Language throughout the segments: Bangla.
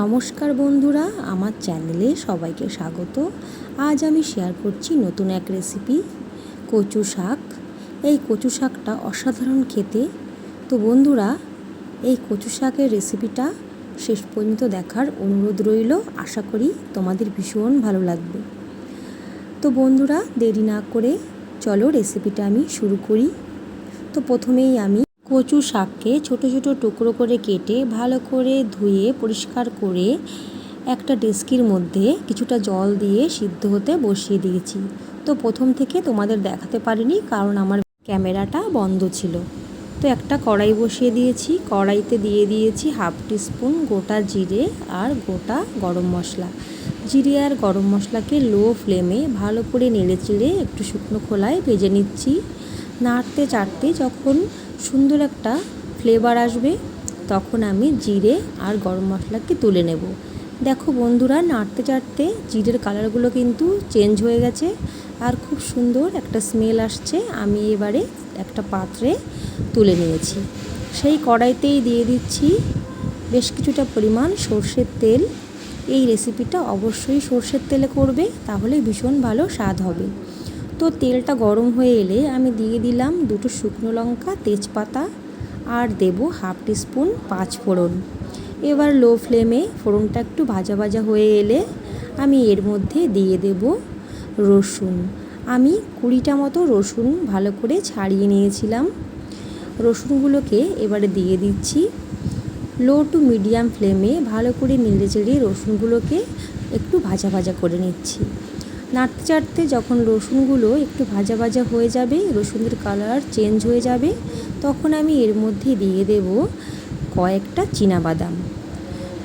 নমস্কার বন্ধুরা, আমার চ্যানেলে সবাইকে স্বাগত। আজ আমি শেয়ার করছি নতুন এক রেসিপি কচু শাক। এই কচু শাকটা অসাধারণ খেতে। তো বন্ধুরা, এই কচু শাকের রেসিপিটা শেষ পর্যন্ত দেখার অনুরোধ রইল। আশা করি তোমাদের ভীষণ ভালো লাগবে। তো বন্ধুরা, দেরি না করে চলো রেসিপিটা আমি শুরু করি। তো প্রথমেই আমি কচু শাককে ছোট ছোট টুকরো করে কেটে ভালো করে ধুয়ে পরিষ্কার করে একটা ডেস্কির মধ্যে কিছুটা জল দিয়ে সিদ্ধ হতে বসিয়ে দিয়েছি। তো প্রথম থেকে তোমাদের দেখাতে পারিনি কারণ আমার ক্যামেরাটা বন্ধ ছিল। তো একটা কড়াই বসিয়ে দিয়েছি। কড়াইতে দিয়ে দিয়েছি হাফ টিস্পুন গোটা জিরে আর গোটা গরম মশলা। জিরে আর গরম মশলাকে লো ফ্লেমে ভালো করে নেড়ে চেড়ে একটু শুকনো খোলায় ভেজে নিচ্ছি। নাড়তে চাড়তে যখন সুন্দর একটা ফ্লেভার আসবে, তখন আমি জিরে আর গরম মশলাকে তুলে নেব। দেখো বন্ধুরা, নাড়তে চাড়তে জিরের কালারগুলো কিন্তু চেঞ্জ হয়ে গেছে আর খুব সুন্দর একটা স্মেল আসছে। আমি এবারে একটা পাত্রে তুলে নিয়েছি। সেই কড়াইতেই দিয়ে দিচ্ছি বেশ কিছুটা পরিমাণ সর্ষের তেল। এই রেসিপিটা অবশ্যই সর্ষের তেলে করবে, তাহলে ভীষণ ভালো স্বাদ হবে। তো তেলটা গরম হয়ে এলে আমি দিয়ে দিলাম দুটো শুকনো লঙ্কা, তেজপাতা আর দেব হাফ টিস্পুন পাঁচ ফোড়ন। এবার লো ফ্লেমে ফোড়নটা একটু ভাজা ভাজা হয়ে এলে আমি এর মধ্যে দিয়ে দেব রসুন। আমি কুড়িটা মতো রসুন ভালো করে ছাড়িয়ে নিয়েছিলাম। রসুনগুলোকে এবারে দিয়ে দিচ্ছি। লো টু মিডিয়াম ফ্লেমে ভালো করে নেড়ে চেড়ে রসুনগুলোকে একটু ভাজা ভাজা করে নিচ্ছি। নাড়তে চাড়তে যখন রসুনগুলো একটু ভাজা ভাজা হয়ে যাবে, রসুনের কালার চেঞ্জ হয়ে যাবে, তখন আমি এর মধ্যে দিয়ে দেব কয়েকটা বাদাম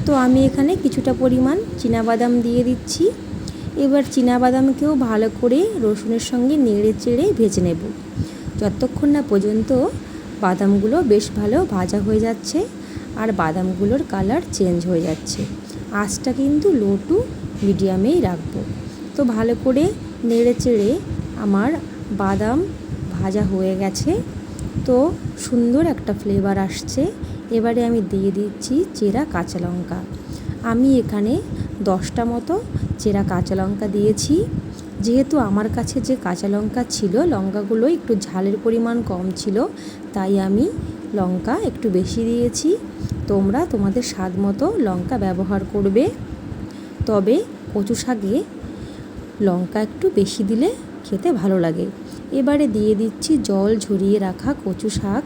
তো আমি এখানে কিছুটা পরিমাণ বাদাম দিয়ে দিচ্ছি। এবার বাদামকেও ভালো করে রসুনের সঙ্গে নেড়ে চেড়ে ভেজে নেব। যতক্ষণ না পর্যন্ত বাদামগুলো বেশ ভালো ভাজা হয়ে যাচ্ছে আর বাদামগুলোর কালার চেঞ্জ হয়ে যাচ্ছে। আঁচটা কিন্তু লো টু মিডিয়ামেই রাখব। তো ভালো করে নেড়ে চেড়ে আমার বাদাম ভাজা হয়ে গেছে। তো সুন্দর একটা ফ্লেভার আসছে। এবারে আমি দিয়ে দিচ্ছি চেরা কাঁচা লঙ্কা। আমি এখানে দশটা মতো চেরা কাঁচা লঙ্কা দিয়েছি। যেহেতু আমার কাছে যে কাঁচা লঙ্কা ছিল, লঙ্কাগুলো একটু ঝালের পরিমাণ কম ছিল, তাই আমি লঙ্কা একটু বেশি দিয়েছি। তোমরা তোমাদের স্বাদ মতো লঙ্কা ব্যবহার করবে। তবে কচু শাকে লঙ্কা একটু বেশি দিলে খেতে ভালো লাগে। এবারে দিয়ে দিচ্ছি জল ঝরিয়ে রাখা কচু শাক।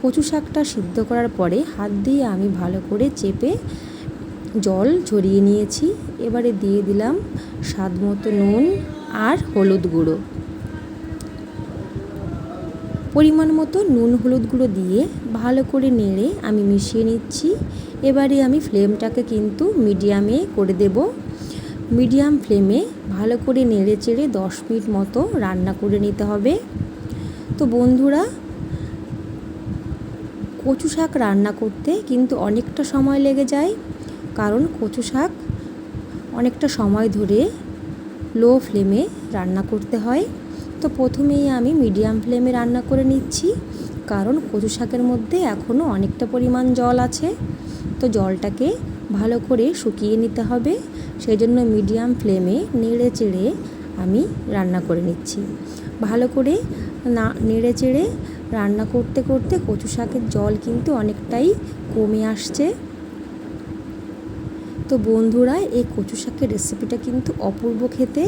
কচু শাকটা সিদ্ধ করার পরে হাত দিয়ে আমি ভালো করে চেপে জল ঝরিয়ে নিয়েছি। এবারে দিয়ে দিলাম স্বাদ মতো নুন আর হলুদ গুঁড়ো। পরিমাণ মতো নুন হলুদ গুঁড়ো দিয়ে ভালো করে নেড়ে আমি মিশিয়ে নিচ্ছি। এবারে আমি ফ্লেমটাকে কিন্তু মিডিয়ামে করে দেব। মিডিয়াম ফ্লেমে ভালো করে নেড়ে চেড়ে দশ মিনিট মতো রান্না করে নিতে হবে। তো বন্ধুরা, কচু শাক রান্না করতে কিন্তু অনেকটা সময় লেগে যায়, কারণ কচু শাক অনেকটা সময় ধরে লো ফ্লেমে রান্না করতে হয়। তো প্রথমেই আমি মিডিয়াম ফ্লেমে রান্না করে নিচ্ছি, কারণ কচু শাকের মধ্যে এখনও অনেকটা পরিমাণ জল আছে। তো জলটাকে ভালো করে শুকিয়ে নিতে হবে। সেই জন্য মিডিয়াম ফ্লেমে নেড়ে চেড়ে আমি রান্না করে নিচ্ছি। ভালো করে না, নেড়ে চেড়ে রান্না করতে করতে কচু শাকের জল কিন্তু অনেকটাই কমে আসছে। তো বন্ধুরা, এই কচু শাকের রেসিপিটা কিন্তু অপূর্ব খেতে।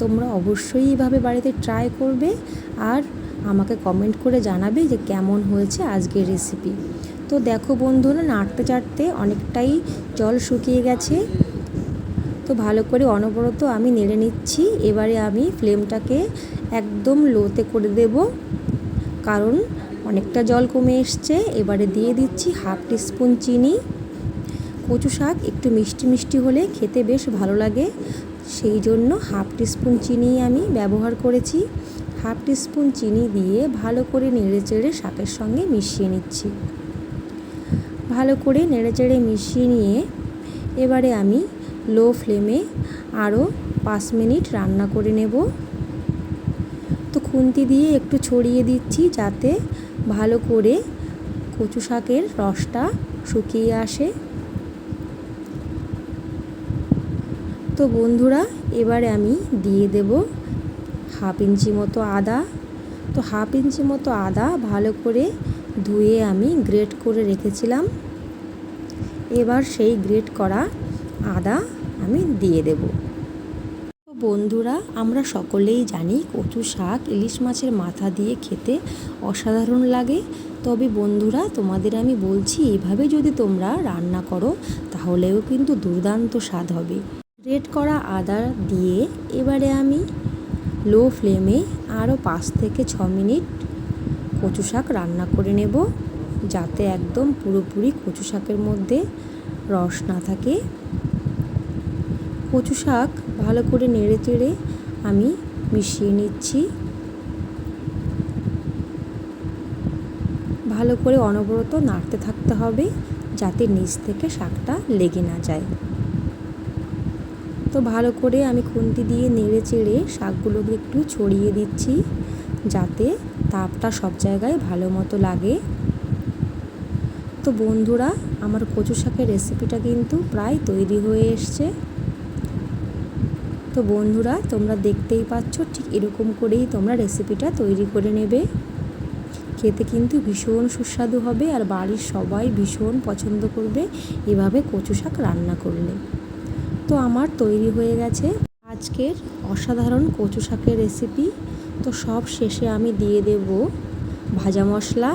তোমরা অবশ্যই এইভাবে বাড়িতে ট্রাই করবে আর আমাকে কমেন্ট করে জানাবে যে কেমন হয়েছে আজকের রেসিপি। তো দেখো বন্ধুরা নাড়তে চাড়তে অনেকটাই জল শুকিয়ে গেছে। তো ভালো করে অনবরত আমি নেড়ে নিচ্ছি। এবারে আমি ফ্লেমটাকে একদম লোতে করে দেব, কারণ অনেকটা জল কমে এসছে। এবারে দিয়ে দিচ্ছি হাফ টিস্পুন চিনি। কচু শাক একটু মিষ্টি মিষ্টি হলে খেতে বেশ ভালো লাগে। সেই জন্য হাফ টিস্পুন চিনি আমি ব্যবহার করেছি। হাফ টিস্পুন চিনি দিয়ে ভালো করে নেড়ে চেড়ে শাকের সঙ্গে মিশিয়ে নিচ্ছি। ভালো করে নেড়ে চেড়ে মিশিয়ে নিয়ে এবারে আমি লো ফ্লেমে আরও পাঁচ মিনিট রান্না করে নেব। তো খুন্তি দিয়ে একটু ছড়িয়ে দিচ্ছি যাতে ভালো করে কচু শাকের রসটা শুকিয়ে আসে। তো বন্ধুরা, এবারে আমি দিয়ে দেব হাফ ইঞ্চি মতো আদা। তো হাফ ইঞ্চি মতো আদা ভালো করে ধুয়ে আমি গ্রেট করে রেখেছিলাম। এবার সেই গ্রেট করা আদা আমি দিয়ে দেব। বন্ধুরা, আমরা সকলেই জানি কচু শাক ইলিশ মাছের মাথা দিয়ে খেতে অসাধারণ লাগে। তবে বন্ধুরা, তোমাদের আমি বলছি, এভাবে যদি তোমরা রান্না করো, তাহলেও কিন্তু দুর্দান্ত স্বাদ হবে। গ্রেট করা আদা দিয়ে এবারে আমি লো ফ্লেমে আরও পাঁচ থেকে ছ মিনিট কচু শাক রান্না করে নেব, যাতে একদম পুরোপুরি কচু শাকের মধ্যে রস না থাকে। কচু শাক ভালো করে নেড়ে চেড়ে আমি মিশিয়ে নিচ্ছি। ভালো করে অনবরত নাড়তে থাকতে হবে যাতে নিচ থেকে শাকটা লেগে না যায়। তো ভালো করে আমি খুন্তি দিয়ে নেড়ে চেড়ে শাকগুলোকে একটু ছড়িয়ে দিচ্ছি যাতে তাপটা সব জায়গায় ভালো মতো লাগে। তো বন্ধুরা, আমার কচু শাকের রেসিপিটা কিন্তু প্রায় তৈরি হয়ে এসছে। তো বন্ধুরা, তোমরা দেখতেই পাচ্ছ ঠিক এরকম করেই তোমরা রেসিপিটা তৈরি করে নেবে। খেতে কিন্তু ভীষণ সুস্বাদু হবে আর বাড়ির সবাই ভীষণ পছন্দ করবে এভাবে কচু শাক রান্না করলে। তো আমার তৈরি হয়ে গেছে আজকের অসাধারণ কচু শাকের রেসিপি তো সব শেষে আমি দিয়ে দেব ভাজা মশলা।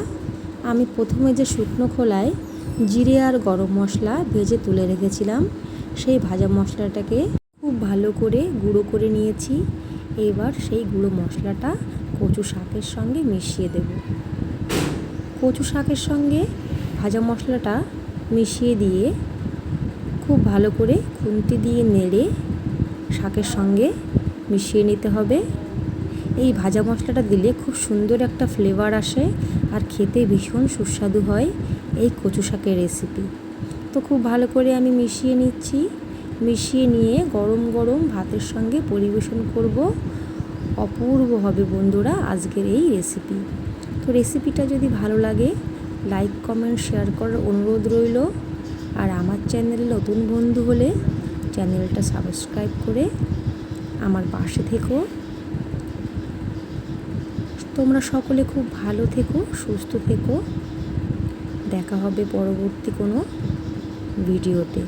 আমি প্রথমে যে শুকনো খোলায় জিরে আর গরম মশলা ভেজে তুলে রেখেছিলাম, সেই ভাজা মশলাটাকে ভালো করে গুঁড়ো করে নিয়েছি। এবার সেই গুঁড়ো মশলাটা কচু শাকের সঙ্গে মিশিয়ে দেব। কচু শাকের সঙ্গে ভাজা মশলাটা মিশিয়ে দিয়ে খুব ভালো করে খুন্তি দিয়ে নেড়ে শাকের সঙ্গে মিশিয়ে নিতে হবে। এই ভাজা মশলাটা দিলে খুব সুন্দর একটা ফ্লেভার আসে আর খেতে ভীষণ সুস্বাদু হয় এই কচু শাকের রেসিপি। তো খুব ভালো করে আমি মিশিয়ে নিচ্ছি। মিশিয়ে নিয়ে গরম গরম ভাতের সঙ্গে পরিবেশন করব। অপূর্ব হবে বন্ধুরা আজকের এই রেসিপি তো রেসিপিটা যদি ভালো লাগে লাইক কমেন্ট শেয়ার করার অনুরোধ রইল। আর আমার চ্যানেলে নতুন বন্ধু হলে চ্যানেলটা সাবস্ক্রাইব করে আমার পাশে থেকো। তোমরা সকলে খুব ভালো থেকো, সুস্থ থেকো। দেখা হবে পরবর্তী কোনো ভিডিওতে